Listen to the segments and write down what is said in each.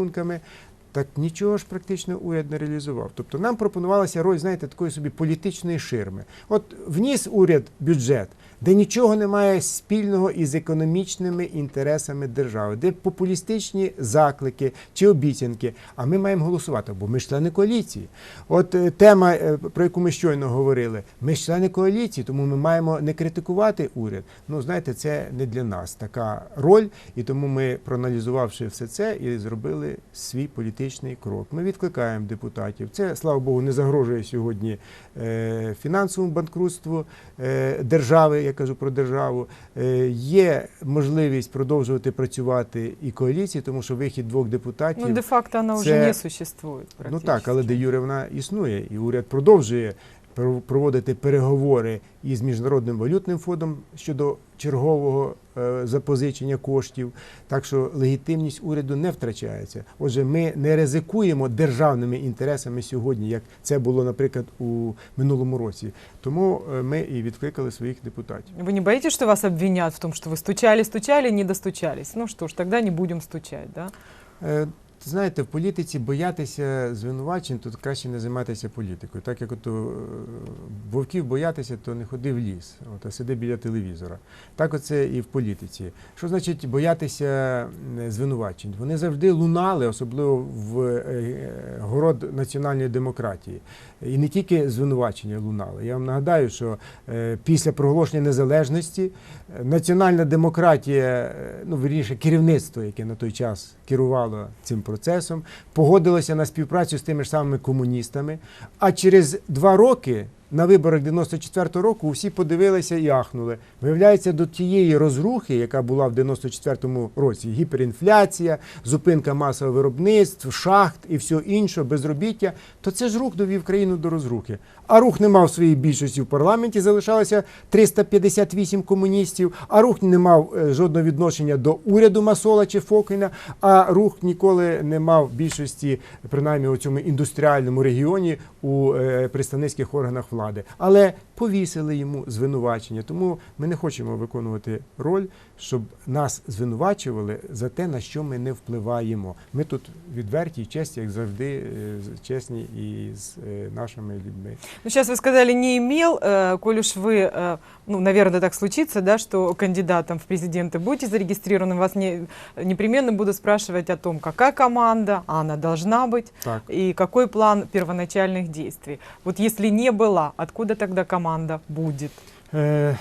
рахунками. Так нічого ж практично уряд не реалізував. Тобто нам пропонувалася роль, знаєте, такої собі політичної ширми. От вніс уряд бюджет, де нічого немає спільного із економічними інтересами держави, де популістичні заклики чи обіцянки. А ми маємо голосувати, бо ми ж члени коаліції. От е, тема, е, про яку ми щойно говорили, ми ж члени коаліції, тому ми маємо не критикувати уряд. Ну знаєте, це не для нас така роль, і тому ми, проаналізувавши все це, і зробили свій політичний крок. Ми відкликаємо депутатів. Це слава Богу не загрожує сьогодні е, фінансовому банкрутству е, держави. Я кажу про державу. Е, є можливість продовжувати працювати і коаліції, тому що вихід двох депутатів. Ну, де-факто вона вже не существує. Ну так, але де юре вона існує, і уряд продовжує проводити переговори із міжнародним валютним фондом щодо чергового е, запозичення коштів. Так що легітимність уряду не втрачається. Отже, ми не ризикуємо державними інтересами сьогодні, як це було, наприклад, у минулому році. Тому е, ми і відкликали своїх депутатів. Вы не боитесь, что вас обвинят в том, что вы стучали, стучали, не достучались? Ну что ж, тогда не будем стучать, да? Знаєте, в політиці боятися звинувачень, то краще не займатися політикою. Так як ото е, вовків боятися, то не ходи в ліс, от, а сиди біля телевізора. Так оце і в політиці. Що значить боятися звинувачень? Вони завжди лунали, особливо в е, город національної демократії. І не тільки звинувачення лунали. Я вам нагадаю, що е, після проголошення незалежності національна демократія, ну вірніше, керівництво, яке на той час керувало цим процесом, погодилося на співпрацю з тими ж самими комуністами. А через два роки. На виборах 94-го року всі подивилися і ахнули. Виявляється, до тієї розрухи, яка була в 94-му році, гіперінфляція, зупинка масового виробництв, шахт і все інше, безробіття, то це ж рух довів країну до розрухи. А рух не мав своєї більшості в парламенті, залишалося 358 комуністів, а рух не мав е, жодного відношення до уряду Масола чи Фокіна, а рух ніколи не мав більшості, принаймні у цьому індустріальному регіоні у е, представницьких органах влади Але повісили йому звинувачення. Тому ми не хочемо виконувати роль, щоб нас звинувачували за те, на що ми не впливаємо. Ми тут відверті і чесні, як завжди, е, з- чесні і з е, нашими людьми. Ну, сейчас вы сказали, не имел, э, коль уж вы, э, ну, наверное, так случится, да, что кандидатом в президенты будете зарегистрированы, вас не, непременно буду спрашивать о том, какая команда, а она должна быть, Так. и какой план первоначальных действий. Вот если не была, откуда тогда команда будет? Е,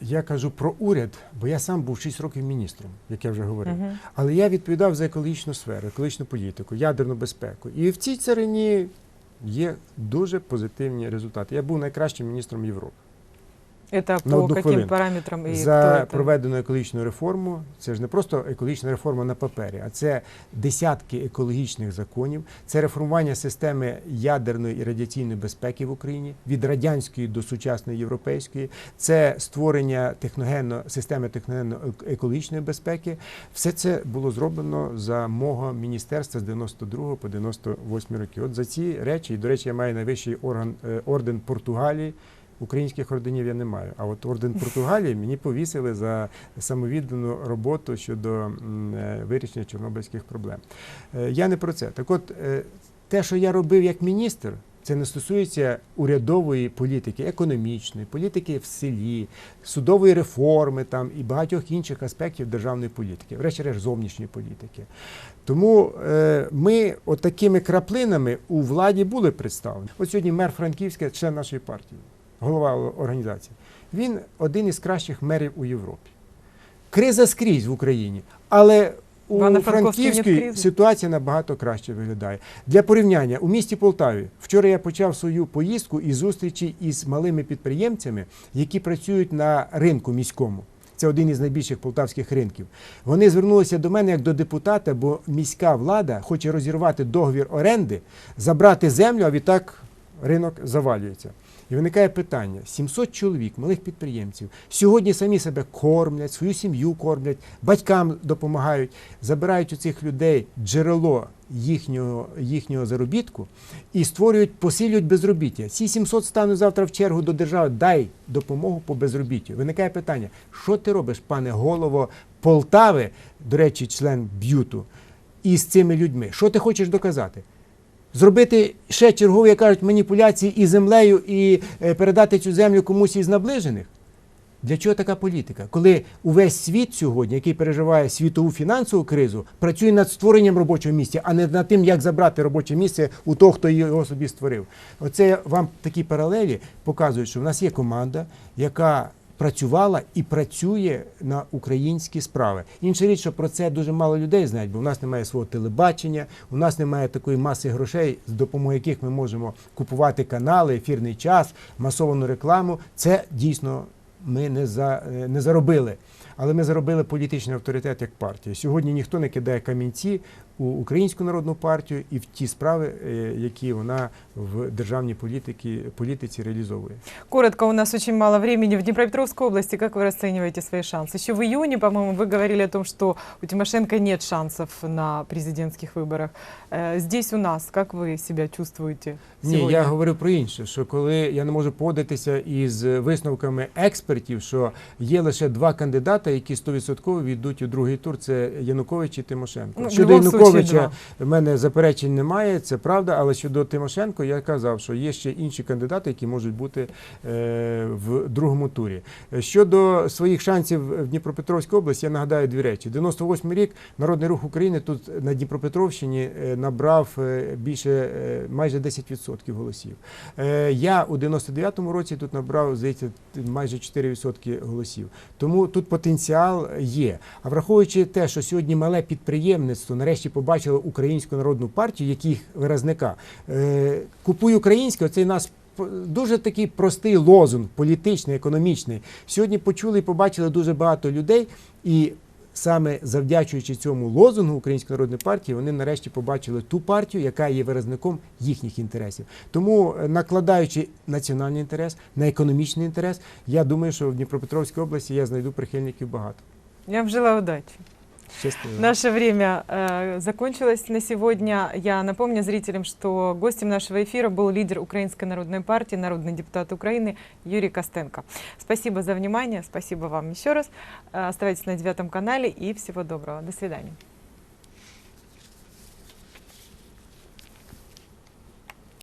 я кажу про уряд, бо я сам був 6 років міністром, як я вже говорив. Мгм. Але я відповідав за екологічну сферу, екологічну політику, ядерну безпеку. І в цій царині є дуже позитивні результати. Я був найкращим міністром Європи. Это На по одну каким хвилину. параметрам и за это? проведену екологічну реформу. Це ж не просто екологічна реформа на папері, а це десятки екологічних законів, це реформування системи ядерної і радіаційної безпеки в Україні від радянської до сучасної європейської, це створення техногенно системи техногенно-екологічної безпеки. Все це було зроблено за мого міністерства з 92 по 98 роки. От за ці речі, і до речі, я маю найвищий орган е, орден Португалії. Українських орденів я не маю. А от орден Португалії мені повісили за самовіддану роботу щодо е, вирішення чорнобильських проблем. Е, Я не про це. Так от, е, те, що я робив як міністр, це не стосується урядової політики, економічної, політики в селі, судової реформи там і багатьох інших аспектів державної політики, врешті-решт зовнішньої політики. Тому е, ми от такими краплинами у владі були представлені. От сьогодні мер Франківська, член нашої партії, голова організації. Він один із кращих мерів у Європі. Криза скрізь в Україні, але у Франківській ситуація набагато краще виглядає. Для порівняння у місті Полтаві вчора я почав свою поїздку і зустрічі із малими підприємцями, які працюють на ринку міському. Це один із найбільших полтавських ринків. Вони звернулися до мене як до депутата, бо міська влада хоче розірвати договір оренди, забрати землю, а відтак ринок завалюється. І виникає питання: 700 чоловік, малих підприємців, сьогодні самі себе кормлять, свою сім'ю кормлять, батькам допомагають, забирають у цих людей джерело їхнього, їхнього заробітку і створюють, посилюють безробіття. Ці 700 стануть завтра в чергу до держави, дай допомогу по безробіттю. Виникає питання: що ти робиш, пане голово Полтави, до речі, член б'юту? із цими людьми. Що ти хочеш доказати? Зробити ще чергові, як кажуть, маніпуляції із землею і е, передати цю землю комусь із наближених? Для чого така політика? Коли увесь світ сьогодні, який переживає світову фінансову кризу, працює над створенням робочого місця, а не над тим, як забрати робоче місце у того, хто його собі створив. Оце вам такі паралелі показують, що в нас є команда, яка працювала і працює на українські справи. Інша річ, що про це дуже мало людей знають, бо в нас немає свого телебачення, у нас немає такої маси грошей, з допомогою яких ми можемо купувати канали, ефірний час, масовану рекламу. Це дійсно ми не, за, е, не заробили. Але ми заробили політичний авторитет як партія. Сьогодні ніхто не кидає камінці у Українську народну партію і в ті справи, е, які вона в державній політиці, політиці реалізовує. Коротко, у нас очень мало времени. В Днепропетровской области как вы расцениваете свои шансы? Еще в июне, по-моему, вы говорили о том, что у Тимошенко нет шансов на президентских выборах. Э, Здесь у нас, как вы себя чувствуете Ні, сегодня? я говорю про інше, що коли я не можу погодитися із висновками експертів, що є лише два кандидати, які 100% війдуть у другий тур, це Янукович і Тимошенко. Ну, в щодо будь-якому случаю, Януковича в мене заперечень немає, це правда, але щодо Тимошенко я казав, що є ще інші кандидати, які можуть бути е, в другому турі. Щодо своїх шансів в Дніпропетровській області, я нагадаю дві речі. 98 рік Народний рух України тут на Дніпропетровщині е, набрав е, більше майже 10% голосів. Я у 99-му році тут набрав, здається, майже 4% голосів. Тому тут потенціал є. А враховуючи те, що сьогодні мале підприємництво нарешті побачило українську народну партію, як їх виразника, е, купуй українське, оцей нас. Дуже такий простий лозунг, політичний, економічний. Сьогодні почули і побачили дуже багато людей, і саме завдячуючи цьому лозунгу Української народної партії, вони нарешті побачили ту партію, яка є виразником їхніх інтересів. Тому, е, накладаючи національний інтерес на економічний інтерес, я думаю, що в Дніпропетровській області я знайду прихильників багато. Я вам желаю удачи. Щасливо. Наше время э, закончилось на сегодня. Я напомню зрителям, что гостем нашего эфира был лидер Украинской народной партии, народный депутат Украины Юрий Костенко. Спасибо за внимание, спасибо вам еще раз. Э, Оставайтесь на девятом канале и всего доброго. До свидания.